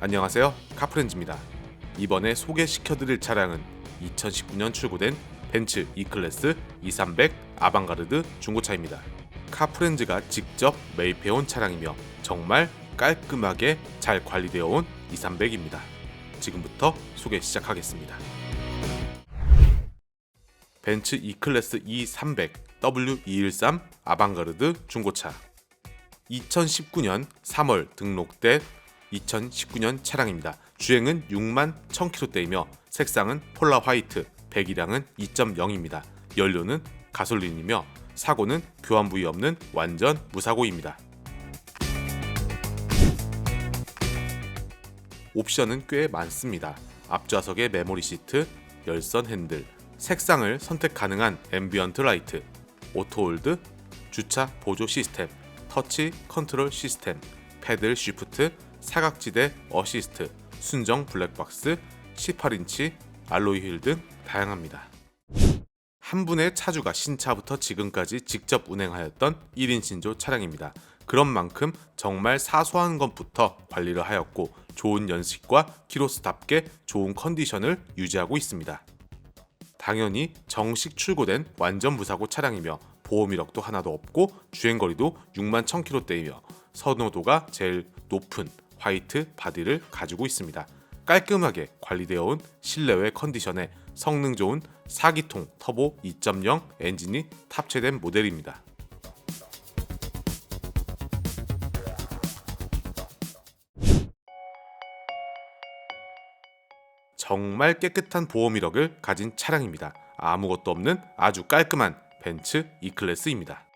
안녕하세요. 카프렌즈입니다. 이번에 소개시켜드릴 차량은 2019년 출고된 벤츠 E클래스 2300 아방가르드 중고차입니다. 카프렌즈가 직접 매입해온 차량이며 정말 깔끔하게 잘 관리되어 온 2300입니다. 지금부터 소개 시작하겠습니다. 벤츠 E클래스 E300 W213 아방가르드 중고차 2019년 3월 등록된 2019년 차량입니다. 주행은 6만 1000km대이며 색상은 폴라 화이트, 배기량은 2.0입니다. 연료는 가솔린이며 사고는 교환 부위 없는 완전 무사고입니다. 옵션은 꽤 많습니다. 앞좌석에 메모리 시트, 열선 핸들, 색상을 선택 가능한 앰비언트 라이트, 오토홀드, 주차 보조 시스템, 터치 컨트롤 시스템, 패들 쉬프트, 사각지대 어시스트, 순정 블랙박스, 18인치 알로이 휠 등 다양합니다. 한 분의 차주가 신차부터 지금까지 직접 운행하였던 1인 신조 차량입니다. 그런 만큼 정말 사소한 것부터 관리를 하였고 좋은 연식과 키로수답게 좋은 컨디션을 유지하고 있습니다. 당연히 정식 출고된 완전 무사고 차량이며 보험 이력도 하나도 없고 주행거리도 6만 1000km대이며 선호도가 제일 높은 화이트 바디를 가지고 있습니다. 깔끔하게 관리되어 온 실내외 컨디션에 성능 좋은 4기통 터보 2.0 엔진이 탑재된 모델입니다. 정말 깨끗한 보험 이력을 가진 차량입니다. 아무것도 없는 아주 깔끔한 벤츠 E클래스입니다.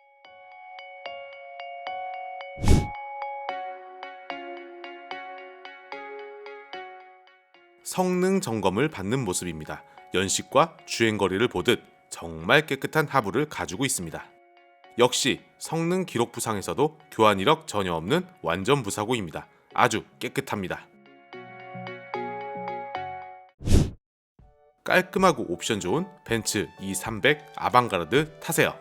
성능 점검을 받는 모습입니다. 연식과 주행거리를 보듯 정말 깨끗한 하부를 가지고 있습니다. 역시 성능 기록 부상에서도 교환 이력 전혀 없는 완전 무사고입니다. 아주 깨끗합니다. 깔끔하고 옵션 좋은 벤츠 E300 아방가르드 타세요.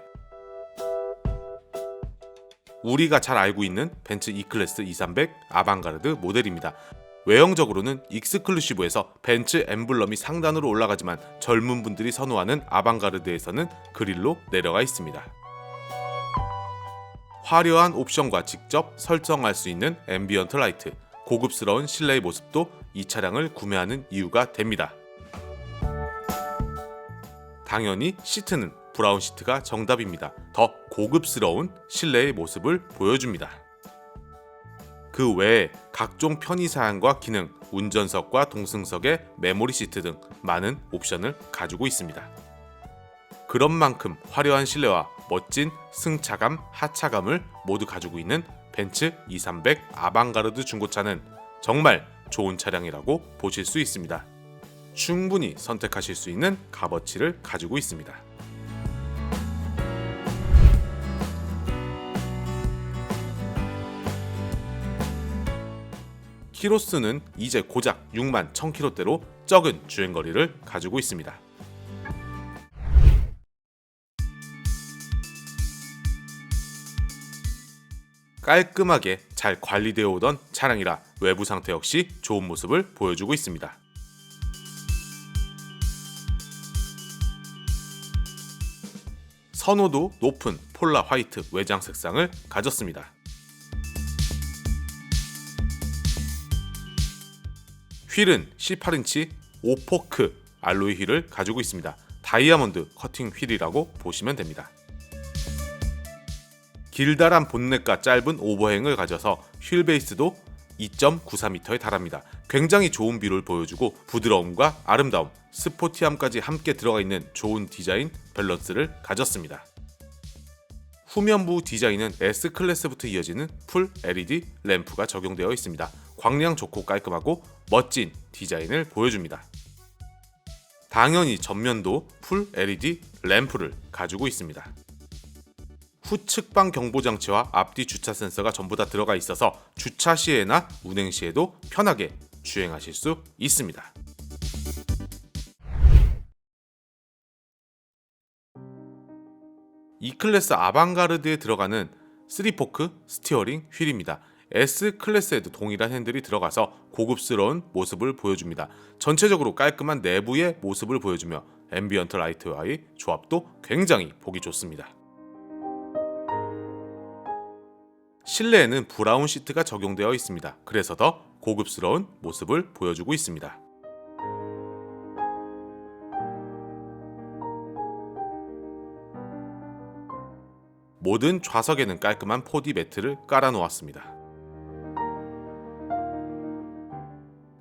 우리가 잘 알고 있는 벤츠 E클래스 200 아방가르드 모델입니다. 외형적으로는 익스클루시브에서 벤츠 엠블럼이 상단으로 올라가지만 젊은 분들이 선호하는 아방가르드에서는 그릴로 내려가 있습니다. 화려한 옵션과 직접 설정할 수 있는 앰비언트 라이트, 고급스러운 실내의 모습도 이 차량을 구매하는 이유가 됩니다. 당연히 시트는 브라운 시트가 정답입니다. 더 고급스러운 실내의 모습을 보여줍니다. 그 외에 각종 편의 사양과 기능, 운전석과 동승석의 메모리 시트 등 많은 옵션을 가지고 있습니다. 그런 만큼 화려한 실내와 멋진 승차감, 하차감을 모두 가지고 있는 벤츠 2300 아방가르드 중고차는 정말 좋은 차량이라고 보실 수 있습니다. 충분히 선택하실 수 있는 값어치를 가지고 있습니다. 키로수는 이제 고작 6만 1000km대로 적은 주행거리를 가지고 있습니다. 깔끔하게 잘 관리되어 오던 차량이라 외부 상태 역시 좋은 모습을 보여주고 있습니다. 선호도 높은 폴라 화이트 외장 색상을 가졌습니다. 휠은 18인치 오포크 알로이 휠을 가지고 있습니다. 다이아몬드 커팅 휠이라고 보시면 됩니다. 길다란 본넷과 짧은 오버행을 가져서 휠 베이스도 2.94m에 달합니다. 굉장히 좋은 비율을 보여주고 부드러움과 아름다움, 스포티함까지 함께 들어가 있는 좋은 디자인 밸런스를 가졌습니다. 후면부 디자인은 S 클래스부터 이어지는 풀 LED 램프가 적용되어 있습니다. 광량 좋고 깔끔하고 멋진 디자인을 보여줍니다. 당연히 전면도 풀 LED 램프를 가지고 있습니다. 후측방 경보 장치와 앞뒤 주차 센서가 전부 다 들어가 있어서 주차 시에나 운행 시에도 편하게 주행하실 수 있습니다. E 클래스 아방가르드에 들어가는 3포크 스티어링 휠입니다. S 클래스에도 동일한 핸들이 들어가서 고급스러운 모습을 보여줍니다. 전체적으로 깔끔한 내부의 모습을 보여주며 앰비언트 라이트와의 조합도 굉장히 보기 좋습니다. 실내에는 브라운 시트가 적용되어 있습니다. 그래서 더 고급스러운 모습을 보여주고 있습니다. 모든 좌석에는 깔끔한 4D 매트를 깔아 놓았습니다.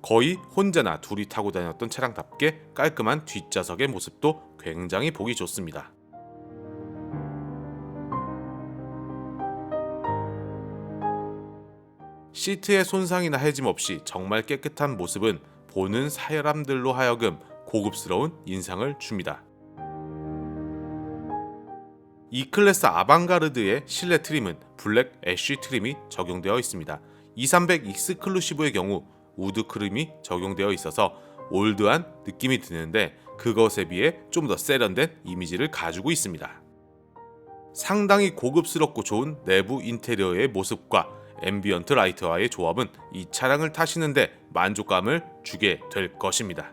거의 혼자나 둘이 타고 다녔던 차량답게 깔끔한 뒷좌석의 모습도 굉장히 보기 좋습니다. 시트의 손상이나 해짐 없이 정말 깨끗한 모습은 보는 사람들로 하여금 고급스러운 인상을 줍니다. 이 클래스 아방가르드의 실내 트림은 블랙 애쉬 트림이 적용되어 있습니다. 2300 익스클루시브의 경우 우드 크림이 적용되어 있어서 올드한 느낌이 드는데 그것에 비해 좀 더 세련된 이미지를 가지고 있습니다. 상당히 고급스럽고 좋은 내부 인테리어의 모습과 앰비언트 라이트와의 조합은 이 차량을 타시는데 만족감을 주게 될 것입니다.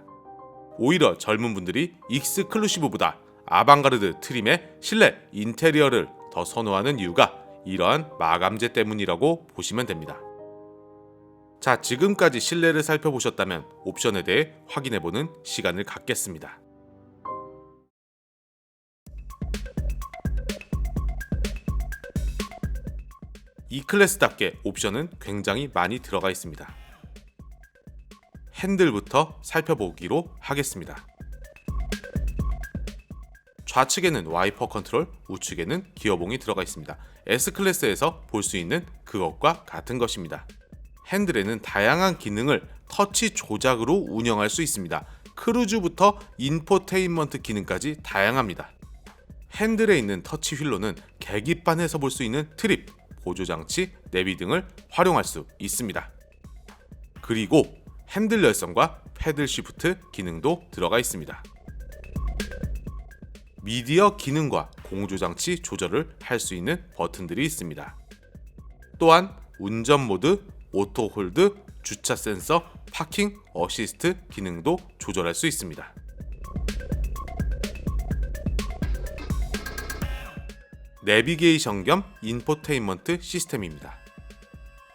오히려 젊은 분들이 익스클루시브보다 아방가르드 트림의 실내 인테리어를 더 선호하는 이유가 이러한 마감재 때문이라고 보시면 됩니다. 자, 지금까지 실내를 살펴보셨다면 옵션에 대해 확인해보는 시간을 갖겠습니다. 이 클래스답게 옵션은 굉장히 많이 들어가 있습니다. 핸들부터 살펴보기로 하겠습니다. 좌측에는 와이퍼 컨트롤, 우측에는 기어봉이 들어가 있습니다. S클래스에서 볼 수 있는 그것과 같은 것입니다. 핸들에는 다양한 기능을 터치 조작으로 운영할 수 있습니다. 크루즈부터 인포테인먼트 기능까지 다양합니다. 핸들에 있는 터치 휠로는 계기판에서 볼 수 있는 트립, 보조장치, 내비 등을 활용할 수 있습니다. 그리고 핸들 열선과 패들 시프트 기능도 들어가 있습니다. 미디어 기능과 공조장치 조절을 할 수 있는 버튼들이 있습니다. 또한 운전 모드, 오토 홀드, 주차 센서, 파킹 어시스트 기능도 조절할 수 있습니다. 내비게이션 겸 인포테인먼트 시스템입니다.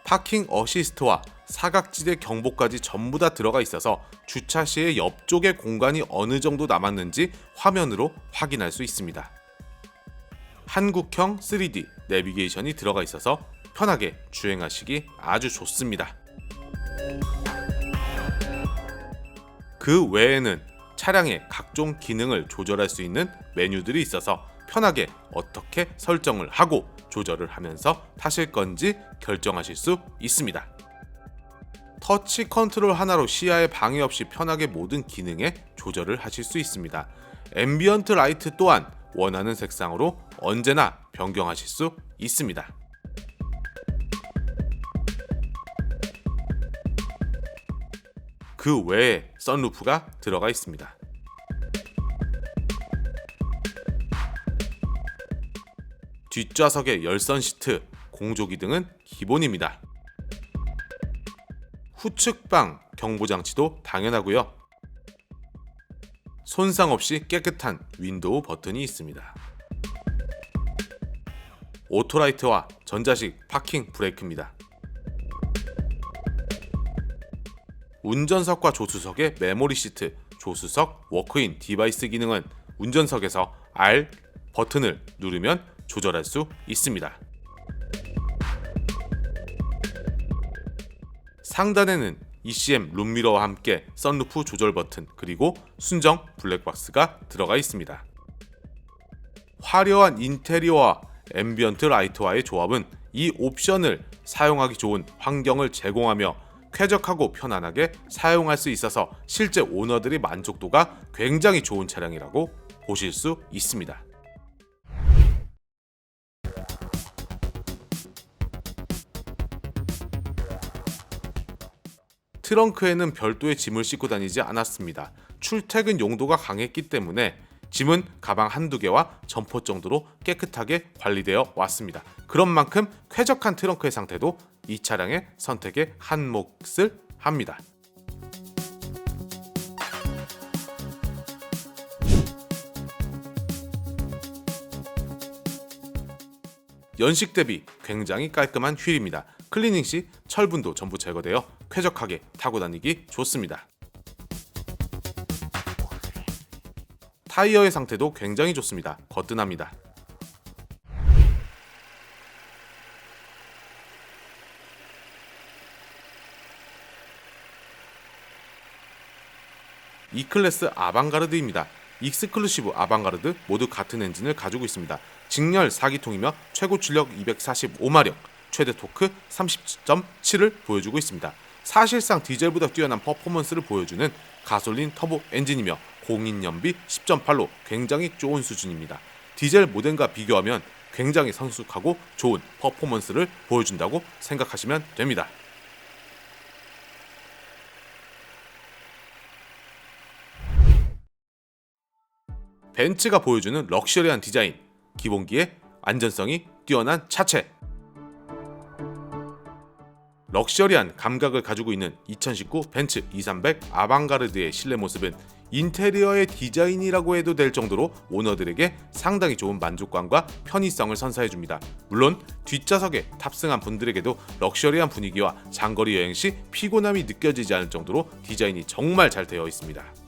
파킹 어시스트와 사각지대 경보까지 전부 다 들어가 있어서 주차 시에 옆쪽에 공간이 어느 정도 남았는지 화면으로 확인할 수 있습니다. 한국형 3D 내비게이션이 들어가 있어서 편하게 주행하시기 아주 좋습니다. 그 외에는 차량의 각종 기능을 조절할 수 있는 메뉴들이 있어서 편하게 어떻게 설정을 하고 조절을 하면서 타실 건지 결정하실 수 있습니다. 터치 컨트롤 하나로 시야에 방해 없이 편하게 모든 기능에 조절을 하실 수 있습니다. 앰비언트 라이트 또한 원하는 색상으로 언제나 변경하실 수 있습니다. 그 외에 선루프가 들어가 있습니다. 뒷좌석의 열선 시트, 공조기 등은 기본입니다. 후측방 경보 장치도 당연하고요. 손상 없이 깨끗한 윈도우 버튼이 있습니다. 오토라이트와 전자식 파킹 브레이크입니다. 운전석과 조수석의 메모리 시트, 조수석 워크인 디바이스 기능은 운전석에서 R 버튼을 누르면 조절할 수 있습니다. 상단에는 ECM 룸미러와 함께 썬루프 조절 버튼 그리고 순정 블랙박스가 들어가 있습니다. 화려한 인테리어와 앰비언트 라이트와의 조합은 이 옵션을 사용하기 좋은 환경을 제공하며 쾌적하고 편안하게 사용할 수 있어서 실제 오너들의 만족도가 굉장히 좋은 차량이라고 보실 수 있습니다. 트렁크에는 별도의 짐을 싣고 다니지 않았습니다. 출퇴근 용도가 강했기 때문에 짐은 가방 한두 개와 점퍼 정도로 깨끗하게 관리되어 왔습니다. 그런 만큼 쾌적한 트렁크의 상태도 이 차량의 선택에 한 몫을 합니다. 연식 대비 굉장히 깔끔한 휠입니다. 클리닝 시 철분도 전부 제거되어 쾌적하게 타고 다니기 좋습니다. 타이어의 상태도 굉장히 좋습니다. 거뜬합니다. E클래스 아방가르드입니다. 익스클루시브 아방가르드 모두 같은 엔진을 가지고 있습니다. 직렬 4기통이며 최고 출력 245마력, 최대 토크 30.7을 보여주고 있습니다. 사실상 디젤보다 뛰어난 퍼포먼스를 보여주는 가솔린 터보 엔진이며 공인 연비 10.8로 굉장히 좋은 수준입니다. 디젤 모델과 비교하면 굉장히 성숙하고 좋은 퍼포먼스를 보여준다고 생각하시면 됩니다. 벤츠가 보여주는 럭셔리한 디자인, 기본기에 안전성이 뛰어난 차체. 럭셔리한 감각을 가지고 있는 2019 벤츠 2300 아방가르드의 실내 모습은 인테리어의 디자인이라고 해도 될 정도로 오너들에게 상당히 좋은 만족감과 편의성을 선사해 줍니다. 물론 뒷좌석에 탑승한 분들에게도 럭셔리한 분위기와 장거리 여행 시 피곤함이 느껴지지 않을 정도로 디자인이 정말 잘 되어 있습니다.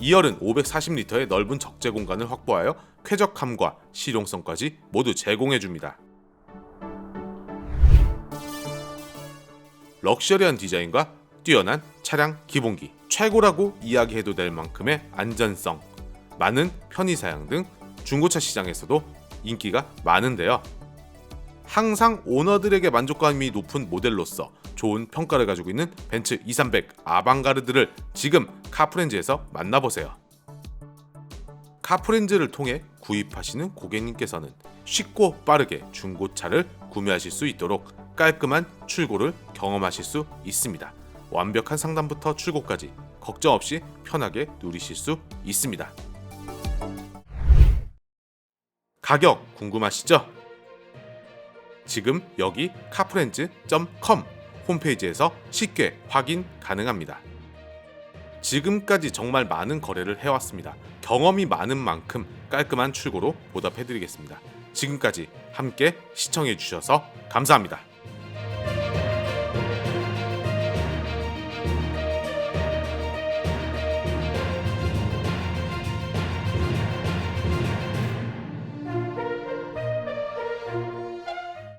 2열은 540리터의 넓은 적재 공간을 확보하여 쾌적함과 실용성까지 모두 제공해 줍니다. 럭셔리한 디자인과 뛰어난 차량 기본기, 최고라고 이야기해도 될 만큼의 안전성, 많은 편의 사양 등 중고차 시장에서도 인기가 많은데요. 항상 오너들에게 만족감이 높은 모델로서 좋은 평가를 가지고 있는 벤츠 2300 아방가르드를 지금 카프렌즈에서 만나보세요. 카프렌즈를 통해 구입하시는 고객님께서는 쉽고 빠르게 중고차를 구매하실 수 있도록 깔끔한 출고를 경험하실 수 있습니다. 완벽한 상담부터 출고까지 걱정 없이 편하게 누리실 수 있습니다. 가격 궁금하시죠? 지금 여기 카프렌즈.com 홈페이지에서 쉽게 확인 가능합니다. 지금까지 정말 많은 거래를 해왔습니다. 경험이 많은 만큼 깔끔한 출고로 보답해드리겠습니다. 지금까지 함께 시청해주셔서 감사합니다.